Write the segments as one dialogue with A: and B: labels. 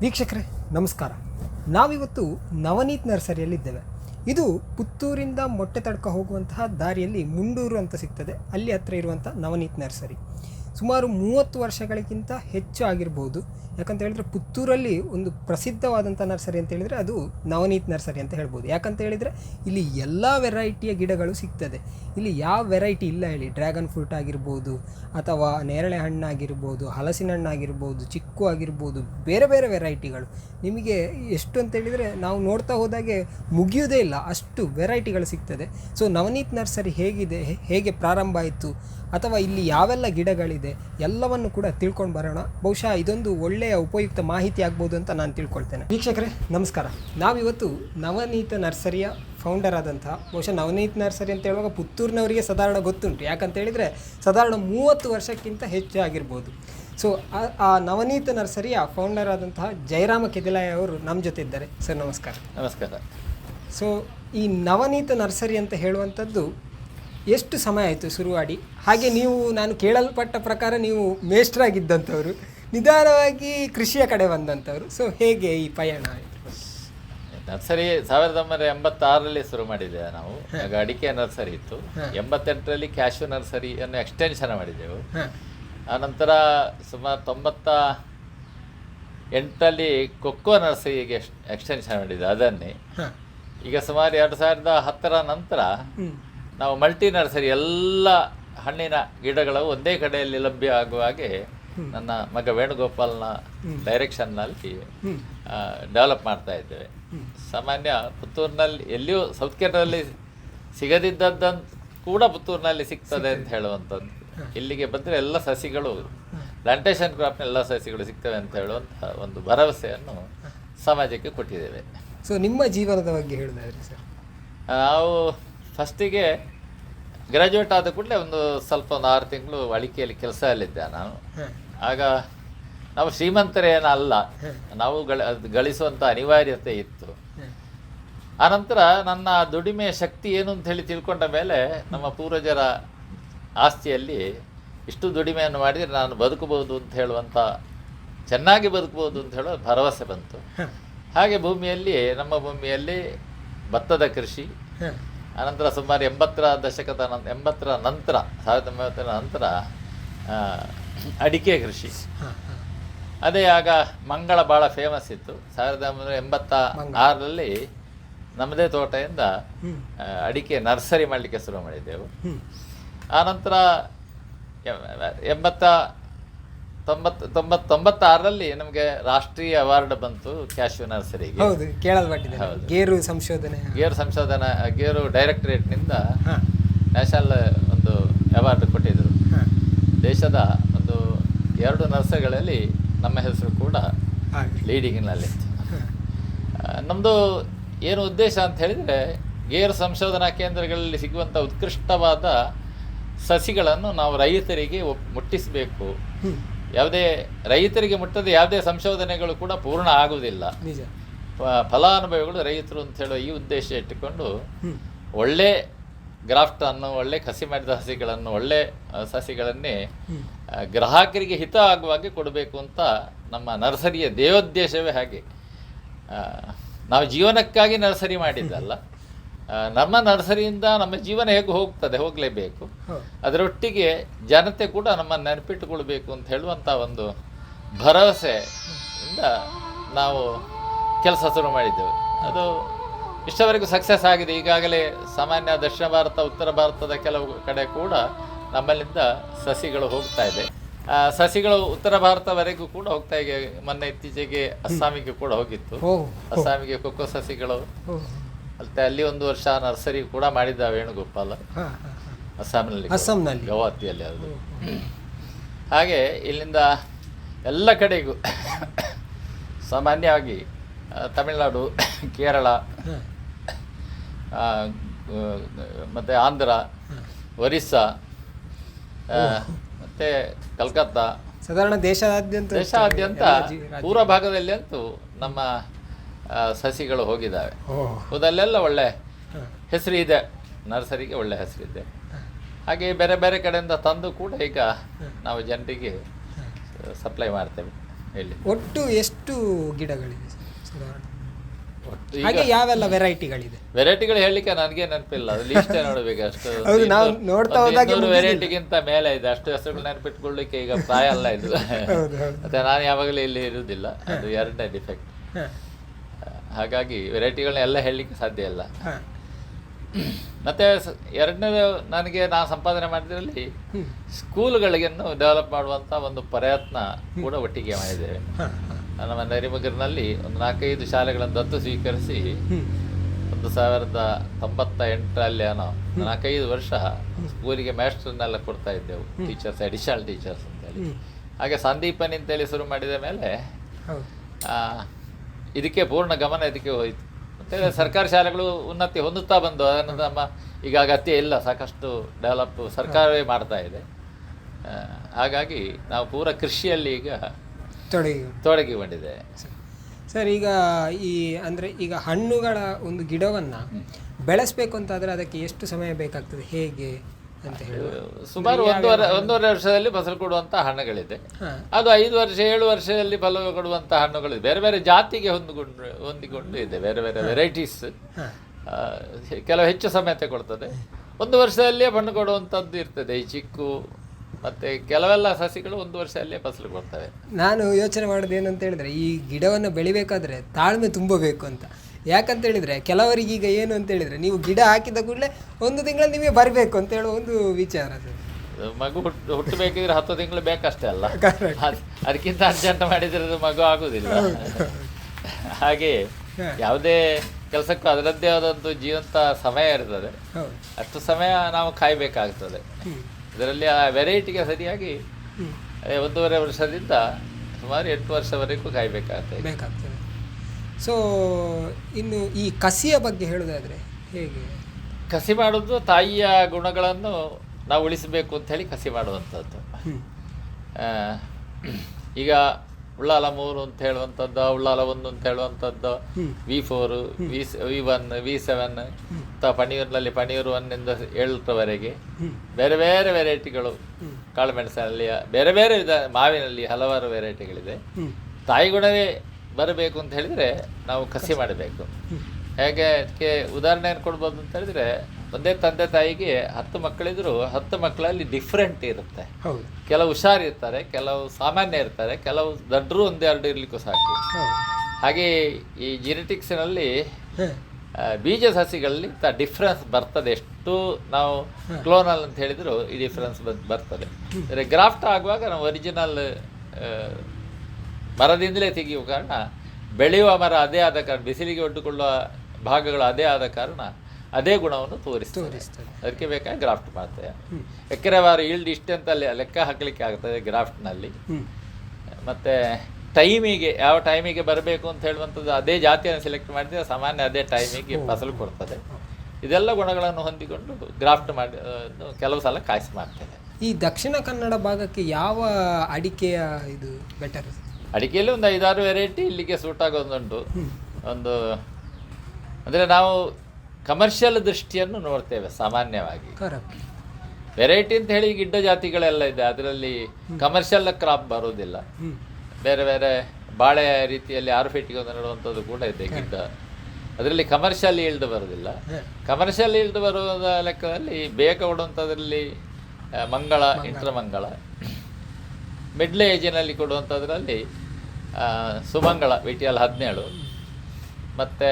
A: ವೀಕ್ಷಕರೇ, ನಮಸ್ಕಾರ. ನಾವಿವತ್ತು ನವನೀತ್ ನರ್ಸರಿಯಲ್ಲಿದ್ದೇವೆ. ಇದು ಪುತ್ತೂರಿಂದ ಮೊಟ್ಟೆ ತಡ್ಕ ಹೋಗುವಂತಹ ದಾರಿಯಲ್ಲಿ ಮುಂಡೂರು ಅಂತ ಸಿಗ್ತದೆ. ಅಲ್ಲಿ ಹತ್ರ ಇರುವಂಥ ನವನೀತ್ ನರ್ಸರಿ. ಸುಮಾರು ಮೂವತ್ತು ವರ್ಷಗಳಿಗಿಂತ ಹೆಚ್ಚು ಆಗಿರ್ಬೋದು. ಯಾಕಂತ ಹೇಳಿದ್ರೆ ಪುತ್ತೂರಲ್ಲಿ ಒಂದು ಪ್ರಸಿದ್ಧವಾದಂಥ ನರ್ಸರಿ ಅಂತ ಹೇಳಿದರೆ ಅದು ನವನೀತ್ ನರ್ಸರಿ ಅಂತ ಹೇಳ್ಬೋದು. ಯಾಕಂತ ಹೇಳಿದರೆ ಇಲ್ಲಿ ಎಲ್ಲ ವೆರೈಟಿಯ ಗಿಡಗಳು ಸಿಗ್ತದೆ. ಇಲ್ಲಿ ಯಾವ ವೆರೈಟಿ ಇಲ್ಲ ಹೇಳಿ. ಡ್ರ್ಯಾಗನ್ ಫ್ರೂಟ್ ಆಗಿರ್ಬೋದು ಅಥವಾ ನೇರಳೆ ಹಣ್ಣಾಗಿರ್ಬೋದು, ಹಲಸಿನ ಹಣ್ಣಾಗಿರ್ಬೋದು, ಚಿಕ್ಕು ಆಗಿರ್ಬೋದು, ಬೇರೆ ಬೇರೆ ವೆರೈಟಿಗಳು. ನಿಮಗೆ ಎಷ್ಟು ಅಂತ ಹೇಳಿದರೆ ನಾವು ನೋಡ್ತಾ ಹೋದಾಗೆ ಮುಗಿಯೋದೇ ಇಲ್ಲ. ಅಷ್ಟು ವೆರೈಟಿಗಳು ಸಿಗ್ತದೆ. ಸೊ, ನವನೀತ್ ನರ್ಸರಿ ಹೇಗಿದೆ? ಹೇಗೆ ಪ್ರಾರಂಭ ಆಯಿತು? ಅಥವಾ ಇಲ್ಲಿ ಯಾವೆಲ್ಲ ಗಿಡಗಳಿದೆ? ಎಲ್ಲವನ್ನು ಕೂಡ ತಿಳ್ಕೊಂಡು ಬರೋಣ. ಬಹುಶಃ ಇದೊಂದು ಒಳ್ಳೆಯ ಉಪಯುಕ್ತ ಮಾಹಿತಿ ಆಗ್ಬೋದು ಅಂತ ನಾನು ತಿಳ್ಕೊಳ್ತೇನೆ. ವೀಕ್ಷಕರೇ ನಮಸ್ಕಾರ. ನಾವಿವತ್ತು ನವನೀತ ನರ್ಸರಿಯ ಫೌಂಡರ್ ಆದಂತಹ ಬಹುಶಃ ನವನೀತ್ ನರ್ಸರಿ ಅಂತ ಹೇಳುವಾಗ ಪುತ್ತೂರಿನವರಿಗೆ ಸಾಧಾರಣ ಗೊತ್ತುಂಟು. ಯಾಕಂತ ಹೇಳಿದರೆ ಸಾಧಾರಣ ಮೂವತ್ತು ವರ್ಷಕ್ಕಿಂತ ಹೆಚ್ಚು ಆಗಿರ್ಬೋದು. ಸೊ ಆ- ಆ ನವನೀತ ನರ್ಸರಿಯ ಫೌಂಡರ್ ಆದಂತಹ ಜಯರಾಮ ಕೆದಿಲಾಯ ಅವರು ನಮ್ಮ ಜೊತೆ ಇದ್ದಾರೆ. ಸರ್ ನಮಸ್ಕಾರ.
B: ನಮಸ್ಕಾರ.
A: ಸೊ ಈ ನವನೀತ ನರ್ಸರಿ ಅಂತ ಹೇಳುವಂಥದ್ದು ಎಷ್ಟು ಸಮಯ ಆಯಿತು ಶುರುವಾಡಿ? ಹಾಗೆ ನೀವು ನಾನು ಕೇಳಲ್ಪಟ್ಟ ಪ್ರಕಾರ ನೀವು ಮೇಷ್ಟ್ರಾಗಿದ್ದಂಥವ್ರು ನಿಧಾನವಾಗಿ ಕೃಷಿಯ ಕಡೆ ಬಂದಂಥವ್ರು. ಸೊ ಹೇಗೆ ಈ ಪಯಣ ಆಯಿತು?
B: ನರ್ಸರಿ ಸಾವಿರದ ಒಂಬೈನೂರ ಎಂಬತ್ತಾರರಲ್ಲಿ ಶುರು ಮಾಡಿದ್ದೇವೆ ನಾವು. ಆಗ ಅಡಿಕೆ ನರ್ಸರಿ ಇತ್ತು. ಎಂಬತ್ತೆಂಟರಲ್ಲಿ ಕ್ಯಾಶು ನರ್ಸರಿಯನ್ನು ಎಕ್ಸ್ಟೆನ್ಷನ್ ಮಾಡಿದ್ದೆವು.
A: ಆ
B: ಆನಂತರ ಸುಮಾರು ತೊಂಬತ್ತ ಎಂಟರಲ್ಲಿ ಕೊಕ್ಕೋ ನರ್ಸರಿಗೆ ಎಕ್ಸ್ಟೆನ್ಷನ್ ಮಾಡಿದ್ದೆ ಅದನ್ನೇ. ಈಗ ಸುಮಾರು ಎರಡು ಸಾವಿರದ ಹತ್ತರ ನಂತರ ನಾವು ಮಲ್ಟಿ ನರ್ಸರಿ ಎಲ್ಲ ಹಣ್ಣಿನ ಗಿಡಗಳು ಒಂದೇ ಕಡೆಯಲ್ಲಿ ಲಭ್ಯ ಆಗುವ ಹಾಗೆ ನನ್ನ ಮಗ ವೇಣುಗೋಪಾಲ್ನ ಡೈರೆಕ್ಷನ್ನಲ್ಲಿ ಡೆವಲಪ್ ಮಾಡ್ತಾ ಇದ್ದೇವೆ. ಸಾಮಾನ್ಯ ಪುತ್ತೂರಿನಲ್ಲಿ ಎಲ್ಲಿಯೂ ಸೌತ್ ಕೇರಳದಲ್ಲಿ ಸಿಗದಿದ್ದದ್ದಂತ ಕೂಡ ಪುತ್ತೂರಿನಲ್ಲಿ ಸಿಗ್ತದೆ ಅಂತ ಹೇಳುವಂಥದ್ದು. ಇಲ್ಲಿಗೆ ಬಂದರೆ ಎಲ್ಲ ಸಸಿಗಳು ಪ್ಲಾಂಟೇಶನ್ ಕ್ರಾಪ್ನ ಎಲ್ಲ ಸಸಿಗಳು ಸಿಗ್ತವೆ ಅಂತ ಹೇಳುವಂಥ ಒಂದು ಭರವಸೆಯನ್ನು ಸಮಾಜಕ್ಕೆ ಕೊಟ್ಟಿದ್ದೇವೆ.
A: ಸೊ ನಿಮ್ಮ ಜೀವನದ ಬಗ್ಗೆ ಹೇಳೋದಾದ್ರೆ ಸರ್.
B: ನಾವು ಫಸ್ಟಿಗೆ ಗ್ರ್ಯಾಜುಯೇಟ್ ಆದ ಕೂಡಲೇ ಒಂದು ಸ್ವಲ್ಪ ಒಂದು ಆರು ತಿಂಗಳು ಅಳಿಕೆಯಲ್ಲಿ ಕೆಲಸದಲ್ಲಿದ್ದೆ ನಾನು. ಆಗ ನಾವು ಶ್ರೀಮಂತರೇನ ಅಲ್ಲ. ನಾವು ಗಳ ಅದು ಗಳಿಸುವಂಥ ಅನಿವಾರ್ಯತೆ ಇತ್ತು. ಆನಂತರ ನನ್ನ ದುಡಿಮೆಯ ಶಕ್ತಿ ಏನು ಅಂತ ಹೇಳಿ ತಿಳ್ಕೊಂಡ ಮೇಲೆ ನಮ್ಮ ಪೂರ್ವಜರ ಆಸ್ತಿಯಲ್ಲಿ ಇಷ್ಟು ದುಡಿಮೆಯನ್ನು ಮಾಡಿದರೆ ನಾನು ಬದುಕಬಹುದು ಅಂತ ಹೇಳುವಂಥ ಚೆನ್ನಾಗಿ ಬದುಕಬಹುದು ಅಂತ ಹೇಳೋ ಭರವಸೆ ಬಂತು. ಹಾಗೆ ಭೂಮಿಯಲ್ಲಿ ನಮ್ಮ ಭೂಮಿಯಲ್ಲಿ ಭತ್ತದ ಕೃಷಿ
A: ಹಾಂ
B: ಅನಂತರ ಸುಮಾರು ಎಂಬತ್ತರ ದಶಕದ ನಂತರ ಎಂಬತ್ತರ ನಂತರ ಸಾವಿರದ ಒಂಬೈನೂರ ನಂತರ ಅಡಿಕೆ ಕೃಷಿ. ಅದೇ ಆಗ ಮಂಗಳ ಭಾಳ ಫೇಮಸ್ ಇತ್ತು. ಸಾವಿರದ ಒಂಬೈನೂರ ಎಂಬತ್ತ ಆರರಲ್ಲಿ ನಮ್ಮದೇ ತೋಟದಿಂದ ಅಡಿಕೆ ನರ್ಸರಿ ಮಾಡಲಿಕ್ಕೆ ಶುರು ಮಾಡಿದ್ದೆವು. ಆನಂತರ ಎಂಬತ್ತ ತೊಂಬತ್ತು ತೊಂಬತ್ ತೊಂಬತ್ತಾರರಲ್ಲಿ ನಮಗೆ ರಾಷ್ಟ್ರೀಯ ಅವಾರ್ಡ್ ಬಂತು ಕ್ಯಾಶ್ಯೂ ನರ್ಸರಿಗೆ.
A: ಹೌದು ಕೇಳಲ್ಪಟ್ಟಿದೆ ಗೇರು ಸಂಶೋಧನೆ.
B: ಗೇರು ಸಂಶೋಧನಾ ಗೇರು ಡೈರೆಕ್ಟರೇಟ್ನಿಂದ
A: ಹಾಂ.
B: ನ್ಯಾಷನಲ್ ಒಂದು ಅವಾರ್ಡ್ ಕೊಟ್ಟಿದ್ದರು
A: ಹಾಂ.
B: ದೇಶದ ಒಂದು ಎರಡು ನರ್ಸರಿಗಳಲ್ಲಿ ನಮ್ಮ ಹೆಸರು ಕೂಡ
A: ಹಾಗೆ
B: ಲೀಡಿಂಗ್ನಲ್ಲಿತ್ತು ನಮ್ಮದು ಏನು ಉದ್ದೇಶ ಅಂತ ಹೇಳಿದರೆ ಗೇರು ಸಂಶೋಧನಾ ಕೇಂದ್ರಗಳಲ್ಲಿ ಸಿಗುವಂಥ ಉತ್ಕೃಷ್ಟವಾದ ಸಸಿಗಳನ್ನು ನಾವು ರೈತರಿಗೆ ಒಪ್- ಮುಟ್ಟಿಸಬೇಕು. ಯಾವುದೇ ರೈತರಿಗೆ ಮುಟ್ಟದ ಯಾವುದೇ ಸಂಶೋಧನೆಗಳು ಕೂಡ ಪೂರ್ಣ ಆಗುವುದಿಲ್ಲ.
A: ನಿಜ.
B: ಫಲಾನುಭವಿಗಳು ರೈತರು ಅಂತ ಹೇಳುವ ಈ ಉದ್ದೇಶ ಇಟ್ಟುಕೊಂಡು ಒಳ್ಳೆ ಗ್ರಾಫ್ಟ್ ಅನ್ನು ಒಳ್ಳೆ ಕಸಿ ಮಾಡಿದ ಸಸಿಗಳನ್ನು ಒಳ್ಳೆ ಸಸಿಗಳನ್ನೇ ಗ್ರಾಹಕರಿಗೆ ಹಿತ ಆಗುವಾಗೆ ಕೊಡಬೇಕು ಅಂತ ನಮ್ಮ ನರ್ಸರಿಯ ದೇವೋದ್ದೇಶವೇ ಹಾಗೆ. ನಾವು ಜೀವನಕ್ಕಾಗಿ ನರ್ಸರಿ ಮಾಡಿದ್ದಲ್ಲ. ನಮ್ಮ ನರ್ಸರಿಯಿಂದ ನಮ್ಮ ಜೀವನ ಹೇಗೆ ಹೋಗ್ತದೆ ಹೋಗಲೇಬೇಕು. ಅದರೊಟ್ಟಿಗೆ ಜನತೆ ಕೂಡ ನಮ್ಮ ನೆನಪಿಟ್ಟುಕೊಳ್ಬೇಕು ಅಂತ ಹೇಳುವಂಥ ಒಂದು ಭರವಸೆಯಿಂದ ನಾವು ಕೆಲಸ ಶುರು ಮಾಡಿದ್ದೇವೆ. ಅದು ಇಷ್ಟವರೆಗೂ ಸಕ್ಸಸ್ ಆಗಿದೆ. ಈಗಾಗಲೇ ಸಾಮಾನ್ಯ ದಕ್ಷಿಣ ಭಾರತ ಉತ್ತರ ಭಾರತದ ಕೆಲವು ಕಡೆ ಕೂಡ ನಮ್ಮಲ್ಲಿಂದ ಸಸಿಗಳು ಹೋಗ್ತಾ ಇದೆ. ಆ, ಸಸಿಗಳು ಉತ್ತರ ಭಾರತವರೆಗೂ ಕೂಡ ಹೋಗ್ತಾ ಇದೆ. ಮೊನ್ನೆ ಇತ್ತೀಚೆಗೆ ಅಸ್ಸಾಮಿಗೆ ಕೂಡ ಹೋಗಿತ್ತು. ಅಸ್ಸಾಮಿಗೆ ಕೊಕ್ಕೋ ಸಸಿಗಳು. ಮತ್ತೆ ಅಲ್ಲಿ ಒಂದು ವರ್ಷ ನರ್ಸರಿ ಕೂಡ ಮಾಡಿದ್ದ ವೇಣುಗೋಪಾಲ. ಅಸ್ಸಾಂನಲ್ಲಿ.
A: ಅಸ್ಸಾಂನಲ್ಲಿ.
B: ಗೌಹತಿಯಲ್ಲಿ ಅದು ಹಾಗೆ ಇಲ್ಲಿಂದ ಎಲ್ಲ ಕಡೆಗೂ ಸಾಮಾನ್ಯವಾಗಿ ತಮಿಳುನಾಡು ಕೇರಳ ಮತ್ತು ಆಂಧ್ರ ಒರಿಸ್ಸಾ ಮತ್ತು ಕಲ್ಕತ್ತಾ.
A: ಸಾಧಾರಣ ದೇಶಾದ್ಯಂತ
B: ದೇಶಾದ್ಯಂತ ಪೂರ್ವ ಭಾಗದಲ್ಲಿ ಅಂತೂ ನಮ್ಮ ಸಸಿಗಳು ಹೋಗಿದ್ದಾವೆ. ಅದಲ್ಲೆಲ್ಲ ಒಳ್ಳೆ ಹೆಸರು ಇದೆ ನರ್ಸರಿಗೆ ಒಳ್ಳೆ ಹೆಸರಿದೆ. ಹಾಗೆ ಬೇರೆ ಬೇರೆ ಕಡೆಯಿಂದ ತಂದು ಕೂಡ ಈಗ ನಾವು ಜನರಿಗೆ ಸಪ್ಲೈ ಮಾಡ್ತೇವೆ. ಹೇಳಿ.
A: ಒಟ್ಟು ಎಷ್ಟು
B: ಈಗ
A: ಹಾಗೆ ಯಾವೆಲ್ಲ ವೆರೈಟಿಗಳಿದೆ?
B: ವೆರೈಟಿಗಳು ಹೇಳಲಿಕ್ಕೆ ನನಗೆ ನೆನಪಿಲ್ಲ. ಅದು ಲೀಸ್ಟೇ ನೋಡಬೇಕು ಅಷ್ಟು.
A: ನಾವು ನೋಡ್ತಾ ಹೋದಾಗೆ
B: ವೆರೈಟಿಗಿಂತ ಮೇಲೆ ಇದೆ. ಅಷ್ಟು ಹೆಸರುಗಳು ನೆನಪಿಟ್ಕೊಳ್ಳಿಕ್ಕೆ ಈಗ ಪ್ರಾಯ ಅಲ್ಲ ಇದು. ಮತ್ತೆ ನಾನು ಯಾವಾಗಲೂ ಇಲ್ಲಿ ಇರುವುದಿಲ್ಲ. ಅದು ಎರಡನೇ ಡಿಫೆಕ್ಟ್ ಹಾಗಾಗಿ ವೆರೈಟಿಗಳನ್ನ ಎಲ್ಲ ಹೇಳಲಿಕ್ಕೆ ಸಾಧ್ಯ ಇಲ್ಲ. ಮತ್ತೆ ಎರಡನೇದು ನನಗೆ ನಾನು ಸಂಪಾದನೆ ಮಾಡಿದ್ರಲ್ಲಿ ಸ್ಕೂಲ್ಗಳಿಗೆ ಡೆವಲಪ್ ಮಾಡುವಂಥ ಒಂದು ಪ್ರಯತ್ನ ಕೂಡ ಒಟ್ಟಿಗೆ ಮಾಡಿದ್ದೇವೆ. ನಮ್ಮ ನರಿಮಗರಿನಲ್ಲಿ ಒಂದು ನಾಲ್ಕೈದು ಶಾಲೆಗಳನ್ನು ದತ್ತು ಸ್ವೀಕರಿಸಿ ಒಂದು ಸಾವಿರದ ತೊಂಬತ್ತ ಎಂಟರಲ್ಲಿ ಏನೋ ನಾಲ್ಕೈದು ವರ್ಷ ಸ್ಕೂಲಿಗೆ ಮ್ಯಾಸ್ಟರ್ನೆಲ್ಲ ಕೊಡ್ತಾ ಇದ್ದೆವು. ಟೀಚರ್ಸ್ ಅಡಿಷನಲ್ ಟೀಚರ್ಸ್ ಅಂತೇಳಿ. ಹಾಗೆ ಸಂದೀಪನ್ ಅಂತೇಳಿ ಶುರು ಮಾಡಿದ ಮೇಲೆ ಇದಕ್ಕೆ ಪೂರ್ಣ ಗಮನ ಇದಕ್ಕೆ ಹೋಯಿತು. ಮತ್ತು ಸರ್ಕಾರಿ ಶಾಲೆಗಳು ಉನ್ನತಿ ಹೊಂದುತ್ತಾ ಬಂದು ಅದನ್ನು ನಮ್ಮ ಈಗ ಅಗತ್ಯ ಇಲ್ಲ ಸಾಕಷ್ಟು ಡೆವಲಪ್ ಸರ್ಕಾರವೇ ಮಾಡ್ತಾ ಇದೆ. ಹಾಗಾಗಿ ನಾವು ಪೂರ ಕೃಷಿಯಲ್ಲಿ ಈಗ
A: ತೊಡಗಿ
B: ತೊಡಗಿಕೊಂಡಿದೆ.
A: ಸರ್ ಈಗ ಈ ಅಂದರೆ ಈಗ ಹಣ್ಣುಗಳ ಒಂದು ಗಿಡವನ್ನು ಬೆಳೆಸಬೇಕು ಅಂತಾದರೆ ಅದಕ್ಕೆ ಎಷ್ಟು ಸಮಯ ಬೇಕಾಗ್ತದೆ? ಹೇಗೆ? ಅಂತ ಹೇಳಿ
B: ಸುಮಾರು ಒಂದೂವರೆ ಒಂದೂವರೆ ವರ್ಷದಲ್ಲಿ ಫಸಲು ಕೊಡುವಂಥ ಹಣ್ಣುಗಳಿದೆ. ಅದು ಐದು ವರ್ಷ ಏಳು ವರ್ಷದಲ್ಲಿ ಫಲ ಕೊಡುವಂಥ ಹಣ್ಣುಗಳಿದೆ. ಬೇರೆ ಬೇರೆ ಜಾತಿಗೆ ಹೊಂದಿಕೊಂಡು ಹೊಂದಿಕೊಂಡು ಇದೆ. ಬೇರೆ ಬೇರೆ ವೆರೈಟೀಸ್ ಕೆಲವು ಹೆಚ್ಚು ಸಮಯ ತಗೊಳ್ತದೆ. ಒಂದು ವರ್ಷದಲ್ಲಿಯೇ ಹಣ್ಣು ಕೊಡುವಂಥದ್ದು ಇರ್ತದೆ. ಈ ಚಿಕ್ಕು ಮತ್ತೆ ಕೆಲವೆಲ್ಲ ಸಸಿಗಳು ಒಂದು ವರ್ಷದಲ್ಲೇ ಫಸಲು ಕೊಡ್ತವೆ.
A: ನಾನು ಯೋಚನೆ ಮಾಡೋದು ಏನಂತ ಹೇಳಿದ್ರೆ ಈ ಗಿಡವನ್ನು ಬೆಳಿಬೇಕಾದ್ರೆ ತಾಳ್ಮೆ ತುಂಬಬೇಕು ಅಂತ. ಯಾಕಂತ ಹೇಳಿದ್ರೆ ಕೆಲವರಿಗೆ ಈಗ ಏನು ಅಂತ ಹೇಳಿದ್ರೆ ನೀವು ಗಿಡ ಹಾಕಿದ ಕೂಡಲೇ ಒಂದು ತಿಂಗಳಲ್ಲಿ ನಿಮಗೆ ಬರಬೇಕು ಅಂತ ಹೇಳೋ ಒಂದು ವಿಚಾರ ಸರ್
B: ಅದು ಮಗು ಹುಟ್ಟು ಹುಟ್ಟಬೇಕಿದ್ರೆ ಹತ್ತು ತಿಂಗಳು ಬೇಕಷ್ಟೇ ಅಲ್ಲ. ಅದಕ್ಕಿಂತ ಅರ್ಜೆಂಟ್ ಮಾಡಿದ್ರೆ ಅದು ಮಗು ಆಗುದಿಲ್ಲ. ಹಾಗೆ ಯಾವುದೇ ಕೆಲಸಕ್ಕೂ ಅದರದ್ದೇ ಆದಂಥ ಜೀವಂತ ಸಮಯ ಇರ್ತದೆ. ಅಷ್ಟು ಸಮಯ ನಾವು ಕಾಯಬೇಕಾಗ್ತದೆ. ಇದರಲ್ಲಿ ಆ ವೆರೈಟಿಗೆ ಸರಿಯಾಗಿ ಒಂದೂವರೆ ವರ್ಷದಿಂದ ಸುಮಾರು ಎಂಟು ವರ್ಷವರೆಗೂ ಕಾಯಬೇಕಾಗ್ತದೆ.
A: ಬೇಕಾಗ್ತದೆ. ಸೊ ಇನ್ನು ಈ ಕಸಿಯ ಬಗ್ಗೆ ಹೇಳೋದಾದರೆ ಹೇಗೆ?
B: ಕಸಿ ಮಾಡೋದು ತಾಯಿಯ ಗುಣಗಳನ್ನು ನಾವು ಉಳಿಸಬೇಕು ಅಂತ ಹೇಳಿ ಕಸಿ ಮಾಡುವಂಥದ್ದು. ಈಗ ಉಳ್ಳಾಲ ಮೂರು ಅಂತ ಹೇಳುವಂಥದ್ದು ಉಳ್ಳಾಲ ಒಂದು ಅಂತ ಹೇಳುವಂಥದ್ದು. V four V V one V seven ಅಥವಾ ಪಣಿಯೂರು ಒನ್ ಒನ್ನಿಂದ ಏಳರವರೆಗೆ ಬೇರೆ ಬೇರೆ ವೆರೈಟಿಗಳು
A: ಕಾಳು
B: ಕಾಳುಮೆಣಸಿನಲ್ಲಿ ಬೇರೆ ಬೇರೆ ವಿಧ ಮಾವಿನಲ್ಲಿ ಹಲವಾರು ವೆರೈಟಿಗಳಿದೆ
A: ತಾಯಿಗುಣವೇ
B: ತಾಯಿ ಗುಣವೇ ಬರಬೇಕು ಅಂತ ಹೇಳಿದರೆ ನಾವು ಕಸಿ ಮಾಡಬೇಕು. ಹೇಗೆ ಅದಕ್ಕೆ ಉದಾಹರಣೆ ಏನು ಕೊಡ್ಬೋದು ಅಂತ ಹೇಳಿದ್ರೆ ಒಂದೇ ತಂದೆ ತಾಯಿಗೆ ಹತ್ತು ಮಕ್ಕಳಿದ್ರು ಹತ್ತು ಮಕ್ಕಳಲ್ಲಿ ಡಿಫ್ರೆಂಟ್ ಇರುತ್ತೆ. ಕೆಲವು ಹುಷಾರಿರ್ತಾರೆ ಕೆಲವು ಸಾಮಾನ್ಯ ಇರ್ತಾರೆ ಕೆಲವು ದಡ್ಡರು ಒಂದೆರಡು ಇರಲಿಕ್ಕೂ ಸಾಕು. ಹಾಗೆ ಈ ಜಿನೆಟಿಕ್ಸ್ನಲ್ಲಿ ಬೀಜ ಸಸಿಗಳಲ್ಲಿ ಡಿಫ್ರೆನ್ಸ್ ಬರ್ತದೆ. ಎಷ್ಟು ನಾವು ಕ್ಲೋನಲ್ ಅಂತ ಹೇಳಿದ್ರು ಈ ಡಿಫ್ರೆನ್ಸ್ ಬರ್ತದೆ. ಅಂದರೆ ಗ್ರಾಫ್ಟ್ ಆಗುವಾಗ ನಾವು ಒರಿಜಿನಲ್ ಮರದಿಂದಲೇ ತೆಗೆಯುವ ಕಾರಣ ಬೆಳೆಯುವ ಮರ ಅದೇ ಆದ ಕಾರಣ ಬಿಸಿಲಿಗೆ ಒಡ್ಡಿಕೊಳ್ಳುವ ಭಾಗಗಳು ಅದೇ ಆದ ಕಾರಣ ಅದೇ ಗುಣವನ್ನು ತೋರಿಸ್ತದೆ. ಅದಕ್ಕೆ ಬೇಕಾಗಿ ಗ್ರಾಫ್ಟ್ ಮಾಡ್ತೇವೆ ಎಕರೆವಾರ ಈಲ್ಡ್ ಇಷ್ಟೆ ಅಂತ ಲೆಕ್ಕ ಹಾಕಲಿಕ್ಕೆ ಆಗ್ತದೆ ಗ್ರಾಫ್ಟ್ನಲ್ಲಿ. ಮತ್ತು ಟೈಮಿಗೆ ಯಾವ ಟೈಮಿಗೆ ಬರಬೇಕು ಅಂತ ಹೇಳುವಂಥದ್ದು ಅದೇ ಜಾತಿಯನ್ನು ಸೆಲೆಕ್ಟ್ ಮಾಡಿದರೆ ಸಾಮಾನ್ಯ ಅದೇ ಟೈಮಿಗೆ ಫಸಲು ಕೊಡ್ತದೆ. ಇದೆಲ್ಲ ಗುಣಗಳನ್ನು ಹೊಂದಿಕೊಂಡು ಗ್ರಾಫ್ಟ್ ಮಾಡಿ ಕೆಲವು ಸಲ ಕಾಯಿಸಿ ಮಾಡ್ತೇನೆ.
A: ಈ ದಕ್ಷಿಣ ಕನ್ನಡ ಭಾಗಕ್ಕೆ ಯಾವ ಅಡಿಕೆಯ ಇದು ಬೆಟರ್
B: ಅಡಿಕೆಯಲ್ಲಿ ಒಂದು ಐದಾರು ವೆರೈಟಿ ಇಲ್ಲಿಗೆ ಸೂಟ್ ಆಗೋದುಂಟು. ಒಂದು ಅಂದರೆ ನಾವು ಕಮರ್ಷಿಯಲ್ ದೃಷ್ಟಿಯನ್ನು ನೋಡ್ತೇವೆ ಸಾಮಾನ್ಯವಾಗಿ. ವೆರೈಟಿ ಅಂತ ಹೇಳಿ ಗಿಡ್ಡ ಜಾತಿಗಳೆಲ್ಲ ಇದೆ. ಅದರಲ್ಲಿ ಕಮರ್ಷಿಯಲ್ ಕ್ರಾಪ್ ಬರೋದಿಲ್ಲ ಬೇರೆ ಬೇರೆ ಬಾಳೆ ರೀತಿಯಲ್ಲಿ ಆರು ಫೀಟಿಗೆ ಒಂದು ನೆಡುವಂಥದ್ದು ಕೂಡ ಇದೆ ಗಿಡ್ಡ ಅದರಲ್ಲಿ ಕಮರ್ಷಿಯಲ್ ಈಲ್ಡ್ ಬರೋದಿಲ್ಲ ಕಮರ್ಷಿಯಲ್ ಈಲ್ಡ್ ಬರುವ ಲೆಕ್ಕದಲ್ಲಿ ಬೇಗ ಕೊಡುವಂಥದ್ರಲ್ಲಿ ಮಂಗಳ ಇಂಟ್ರ ಮಂಗಳ ಮಿಡ್ಲ್ ಏಜಿನಲ್ಲಿ ಕೊಡುವಂಥದ್ರಲ್ಲಿ ಸುಮಂಗಳ ವಿ ಟಿ ಎಲ್ ಹದಿನೇಳು. ಮತ್ತು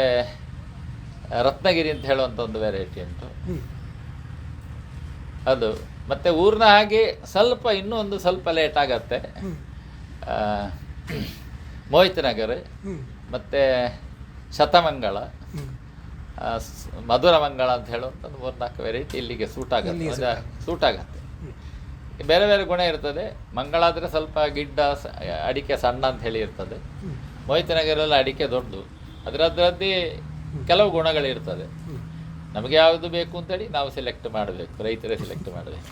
B: ರತ್ನಗಿರಿ ಅಂತ ಹೇಳುವಂಥ ಒಂದು ವೆರೈಟಿ ಉಂಟು. ಅದು ಮತ್ತು ಊರಿನ ಹಾಗೆ ಸ್ವಲ್ಪ ಇನ್ನೂ ಒಂದು ಸ್ವಲ್ಪ ಲೇಟ್ ಆಗತ್ತೆ. ಮೋಹಿತ್ ನಗರ್ ಮತ್ತು ಶತಮಂಗಳ
A: ಹ್ಞೂ
B: ಮಧುರ ಮಂಗಳ ಅಂತ ಹೇಳುವಂಥ ಒಂದು ಮೂರ್ನಾಲ್ಕು ವೆರೈಟಿ ಇಲ್ಲಿಗೆ ಸೂಟ್ ಆಗುತ್ತೆ. ಸೂಟ್ ಆಗತ್ತೆ. ಬೇರೆ ಬೇರೆ ಗುಣ ಇರ್ತದೆ. ಮಂಗಳ ಆದರೆ ಸ್ವಲ್ಪ ಗಿಡ್ಡ ಅಡಿಕೆ ಸಣ್ಣ ಅಂತ ಹೇಳಿ ಇರ್ತದೆ.
A: ಹ್ಞೂ
B: ಮೋಹಿತನಗರಲ್ಲಿ ಅಡಿಕೆ ದೊಡ್ಡದು. ಅದರದ್ರದ್ದೇ ಕೆಲವು ಗುಣಗಳಿರ್ತದೆ. ನಮಗೆ ಯಾವುದು ಬೇಕು ಅಂತೇಳಿ ನಾವು ಸೆಲೆಕ್ಟ್ ಮಾಡಬೇಕು. ರೈತರೇ ಸೆಲೆಕ್ಟ್ ಮಾಡಬೇಕು.